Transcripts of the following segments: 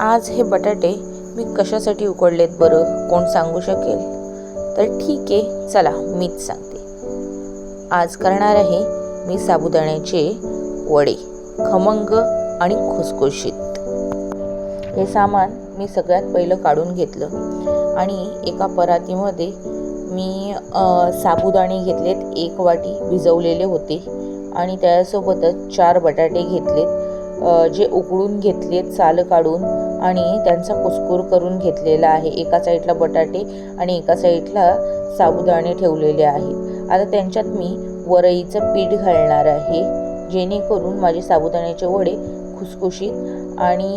आज हे बटाटे मी कशासाठी उकडलेत बरं? कोण सांगू शकेल? तर ठीक आहे चला मीच सांगते. आज करणार आहे मी साबुदाण्याचे वडे खमंग आणि खुसखुशीत. हे सामान मी सगळ्यात पहिलं काढून घेतलं आणि एका परातीमध्ये मी साबुदाणे घेतलेत एक वाटी भिजवलेले होते आणि त्यासोबतच चार बटाटे घेतलेत. जे उकळून घेतलेत साल काढून आणि त्यांचा कुसकूर करून घेतलेला आहे. एका साईडला बटाटे आणि एका साईडला साबुदाणे ठेवलेले आहेत. आता त्यांच्यात मी वरईचं पीठ घालणार आहे जेणेकरून माझे साबुदाण्याचे वडे खुसखुशीत आणि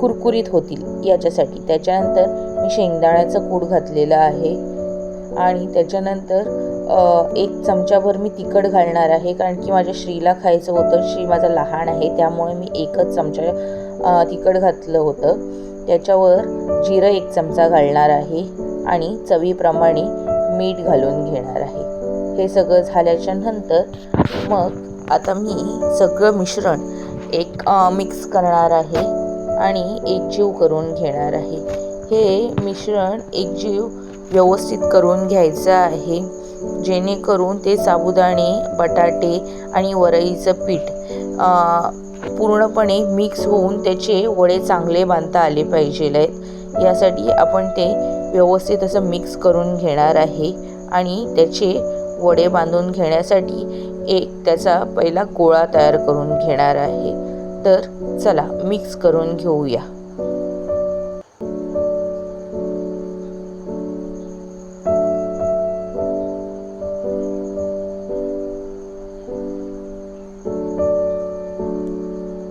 कुरकुरीत होतील याच्यासाठी. त्याच्यानंतर मी शेंगदाण्याचं कूड घातलेलं आहे. आणि त्याच्यानंतर एक चमचाभर मी तिखट घालणार आहे कारण की माझ्या श्रीला खायचं होतं. श्री माझा लहान आहे त्यामुळे मी एकच चमचा तिखट घातलं होतं. त्याच्यावर जिरं एक चमचा घालणार आहे आणि चवीप्रमाणे मीठ घालून घेणार आहे. हे सगळं झाल्याच्यानंतर मग आता मी सगळं मिश्रण एक मिक्स करणार आहे आणि एकजीव करून घेणार आहे. हे मिश्रण एकजीव व्यवस्थित करून घ्यायचं आहे. जेणेकरून ते साबुदाणे बटाटे आणि वरईचं पीठ पूर्णपणे मिक्स होऊन त्याचे वडे चांगले बांधता आले पाहिजे आहेत यासाठी आपण ते व्यवस्थित असं मिक्स करून घेणार आहे आणि त्याचे वडे बांधून घेण्यासाठी एक त्याचा पहिला गोळा तयार करून घेणार आहे. तर चला मिक्स करून घेऊया.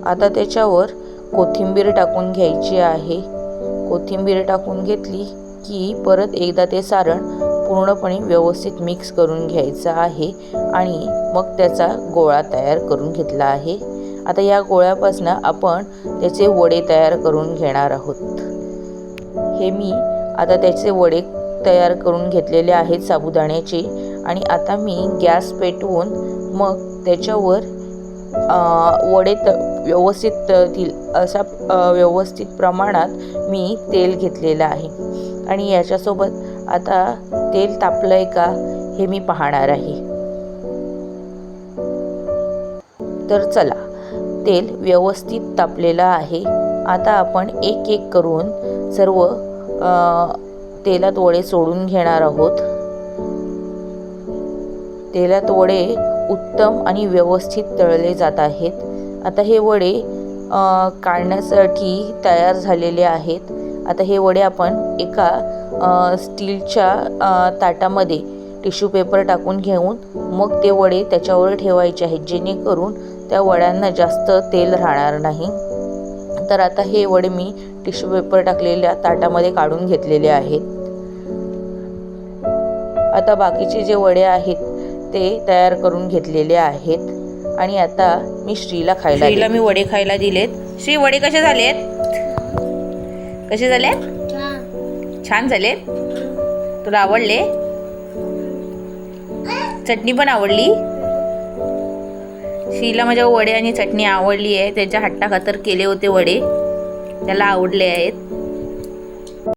आता त्याच्यावर कोथिंबीर टाकून घ्यायची आहे. कोथिंबीर टाकून घेतली की परत एकदा ते सारण पूर्णपणे व्यवस्थित मिक्स करून घ्यायचं आहे आणि मग त्याचा गोळा तयार करून घेतला आहे. आता या गोळ्यापासून आपण त्याचे वडे तयार करून घेणार आहोत. हे मी आता त्याचे वडे तयार करून घेतलेले आहेत साबुदाण्याचे आणि आता मी गॅस पेटवून मग त्याच्यावर वडे त व्यवस्थित तळतील अशा व्यवस्थित प्रमाणात मी तेल घेतलेलं आहे. आणि याच्यासोबत आता तेल तापलं आहे का हे मी पाहणार आहे. तर चला तेल व्यवस्थित तापलेलं आहे. आता आपण एक एक करून सर्व तेलात वडे सोडून घेणार आहोत. तेलात वडे उत्तम आणि व्यवस्थित तळले जात आहेत. आता हे वडे काढण्यासाठी तयार झालेले आहेत. आता हे वडे आपण एका स्टीलच्या ताटामध्ये टिश्यू पेपर टाकून घेऊन मग ते वडे त्याच्यावर ठेवायचे आहेत जेणेकरून त्या वड्यांना जास्त तेल राहणार नाही. तर आता हे वडे मी टिश्यू पेपर टाकलेल्या ताटामध्ये काढून घेतलेले आहेत. आता बाकीचे जे वडे आहेत ते तयार करून घेतलेले आहेत. आणि आता मी श्रीला खायला श्रीला मी वडे खायला दिलेत. श्री वडे कसे झालेत? कसे झाले छान झालेत. तुला आवडले? चटणी पण आवडली? श्रीला माझ्या वडे आणि चटणी आवडली आहे. त्याच्या हट्टा खातर केले होते वडे. त्याला आवडले आहेत.